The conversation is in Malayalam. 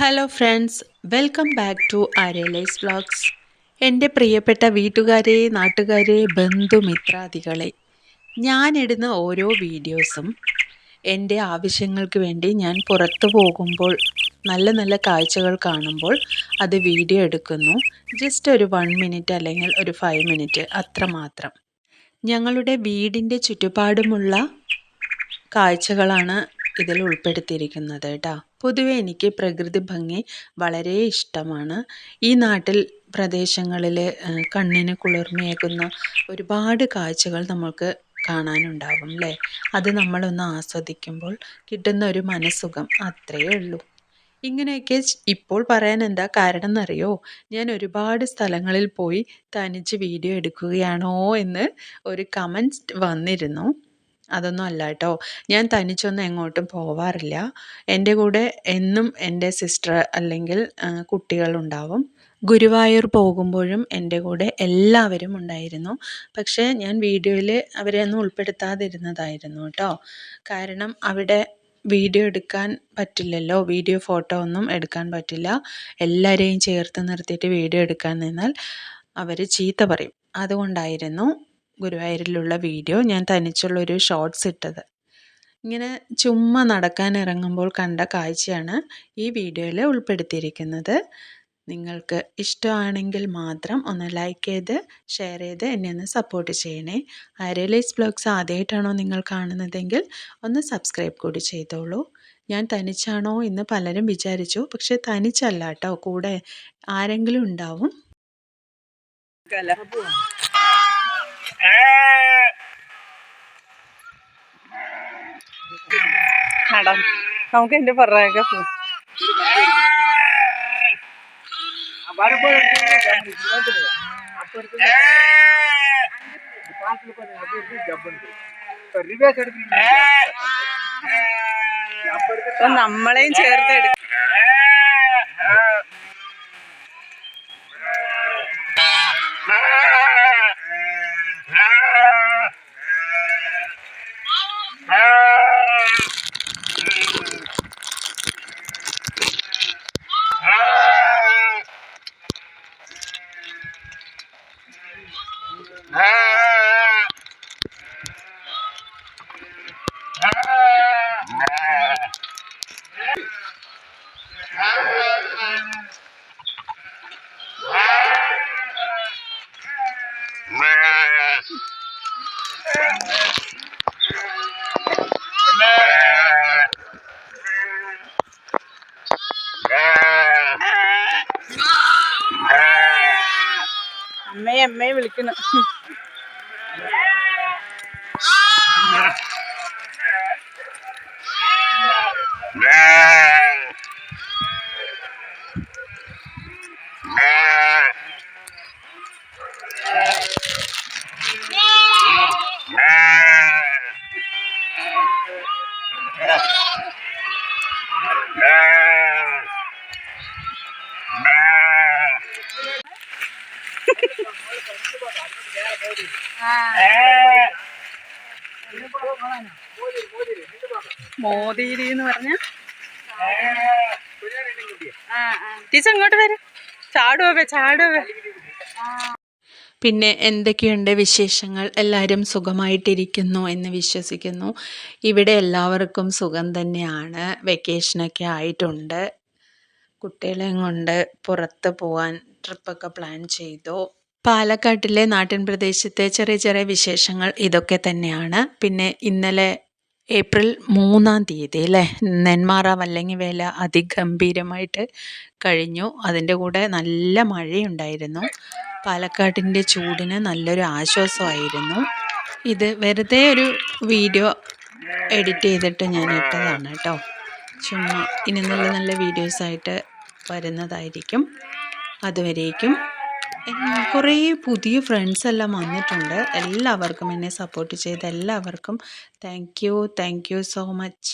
Hello friends welcome back to ആര്യലൈസ് vlogs എന്റെ പ്രിയപ്പെട്ട വീട്ടുകാരെ നാട്ടുകാരെ ബന്ധുമിത്രാദികളെ ഞാനിടുന്ന ഓരോ വീഡിയോസും എന്റെ ആവശ്യങ്ങൾക്ക് വേണ്ടി ഞാൻ പുറത്തു പോകുമ്പോൾ നല്ല നല്ല കാഴ്ചകൾ കാണുമ്പോൾ അത് വീഡിയോ എടുക്കുന്നു. ജസ്റ്റ് ഒരു വൺ മിനിറ്റ് അല്ലെങ്കിൽ ഒരു ഫൈവ് മിനിറ്റ് അത്രമാത്രം ഞങ്ങളുടെ വീടിന്റെ ചുറ്റുപാടുമുള്ള കാഴ്ചകളാണ് ഇതിൽ ഉൾപ്പെടുത്തിയിരിക്കുന്നത് കേട്ടോ. പൊതുവെ എനിക്ക് പ്രകൃതി ഭംഗി വളരെ ഇഷ്ടമാണ്. ഈ നാട്ടിൽ പ്രദേശങ്ങളിൽ കണ്ണിന് കുളിർമയേകുന്ന ഒരുപാട് കാഴ്ചകൾ നമുക്ക് കാണാനുണ്ടാവും അല്ലേ അത് നമ്മളൊന്ന് ആസ്വദിക്കുമ്പോൾ കിട്ടുന്ന ഒരു മനസുഖം അത്രയേ ഉള്ളൂ. ഇങ്ങനെയൊക്കെ ഇപ്പോൾ പറയാൻ എന്താ കാരണം എന്നറിയോ ഞാൻ ഒരുപാട് സ്ഥലങ്ങളിൽ പോയി തനിച്ച് വീഡിയോ എടുക്കുകയാണോ എന്ന് ഒരു കമന്റ് വന്നിരുന്നു. അതൊന്നും അല്ല കേട്ടോ. ഞാൻ തനിച്ചൊന്നും എങ്ങോട്ടും പോവാറില്ല. എന്റെ കൂടെ എന്നും എന്റെ സിസ്റ്റർ അല്ലെങ്കിൽ കുട്ടികളുണ്ടാവും. ഗുരുവായൂർ പോകുമ്പോഴും എന്റെ കൂടെ എല്ലാവരും ഉണ്ടായിരുന്നു. പക്ഷേ ഞാൻ വീഡിയോയിൽ അവരെ ഒന്നും ഉൾപ്പെടുത്താതിരുന്നതായിരുന്നു കേട്ടോ. കാരണം അവിടെ വീഡിയോ എടുക്കാൻ പറ്റില്ലല്ലോ. വീഡിയോ ഫോട്ടോ ഒന്നും എടുക്കാൻ പറ്റില്ല. എല്ലാവരെയും ചേർത്ത് നിർത്തിയിട്ട് വീഡിയോ എടുക്കാൻ നിന്നാൽ അവർ ചീത്ത പറയും. അതുകൊണ്ടായിരുന്നു ഗുരുവായൂരിലുള്ള വീഡിയോ ഞാൻ തനിച്ചുള്ളൊരു ഷോർട്സ് ഇട്ടത്. ഇങ്ങനെ ചുമ്മാ നടക്കാൻ ഇറങ്ങുമ്പോൾ കണ്ട കാഴ്ചയാണ് ഈ വീഡിയോയിൽ ഉൾപ്പെടുത്തിയിരിക്കുന്നത്. നിങ്ങൾക്ക് ഇഷ്ടമാണെങ്കിൽ മാത്രം ഒന്ന് ലൈക്ക് ചെയ്ത് ഷെയർ ചെയ്ത് എന്നെ ഒന്ന് സപ്പോർട്ട് ചെയ്യണേ. ആര്യലൈസ് ബ്ലോഗ്സ് ആദ്യമായിട്ടാണോ നിങ്ങൾ കാണുന്നതെങ്കിൽ ഒന്ന് സബ്സ്ക്രൈബ് കൂടി ചെയ്തോളൂ. ഞാൻ തനിച്ചാണോ എന്ന് പലരും വിചാരിച്ചു പക്ഷെ തനിച്ചല്ല കേട്ടോ കൂടെ ആരെങ്കിലും ഉണ്ടാവും. നടം നമുക്ക് എന്റെ പുറകെ പോ. നമ്മളെയും ചേർത്ത് എടുക്കും. হ্যাঁ അമ്മയെ അമ്മയെ വിളിക്കണം മോദിരി എന്ന് പറഞ്ഞ ടീച്ചർ ഇങ്ങോട്ട് വരും. ചാടുവേ ചാടുവേ പിന്നെ എന്തൊക്കെയുണ്ട് വിശേഷങ്ങൾ? എല്ലാവരും സുഖമായിട്ടിരിക്കുന്നു എന്ന് വിശ്വസിക്കുന്നു. ഇവിടെ എല്ലാവർക്കും സുഖം തന്നെയാണ്. വെക്കേഷനൊക്കെ ആയിട്ടുണ്ട്. കുട്ടികളെയും കൊണ്ട് പുറത്ത് പോകാൻ ട്രിപ്പൊക്കെ പ്ലാൻ ചെയ്തു. പാലക്കാട്ടിലെ നാട്ടിൻ പ്രദേശത്തെ ചെറിയ ചെറിയ വിശേഷങ്ങൾ ഇതൊക്കെ തന്നെയാണ്. പിന്നെ ഇന്നലെ ഏപ്രിൽ മൂന്നാം തീയതി അല്ലേ? നെന്മാറ വല്ലങ്ങി വേല അതിഗംഭീരമായിട്ട് കഴിഞ്ഞു. അതിന്റെ കൂടെ നല്ല മഴയുണ്ടായിരുന്നു. പാലക്കാടിന്റെ ചൂടിന് നല്ലൊരു ആശ്വാസമായിരുന്നു. ഇത് വെറുതെ ഒരു വീഡിയോ എഡിറ്റ് ചെയ്തിട്ട് ഞാൻ ഇട്ടതാണ് കേട്ടോ. ചുമ്മാ ഇനി നല്ല നല്ല വീഡിയോസായിട്ട് വരുന്നതായിരിക്കും. അതുവരേക്കും. കുറേ പുതിയ ഫ്രണ്ട്സ് എല്ലാം വന്നിട്ടുണ്ട്. എല്ലാവർക്കും എന്നെ സപ്പോർട്ട് ചെയ്ത എല്ലാവർക്കും. Thank you thank you so much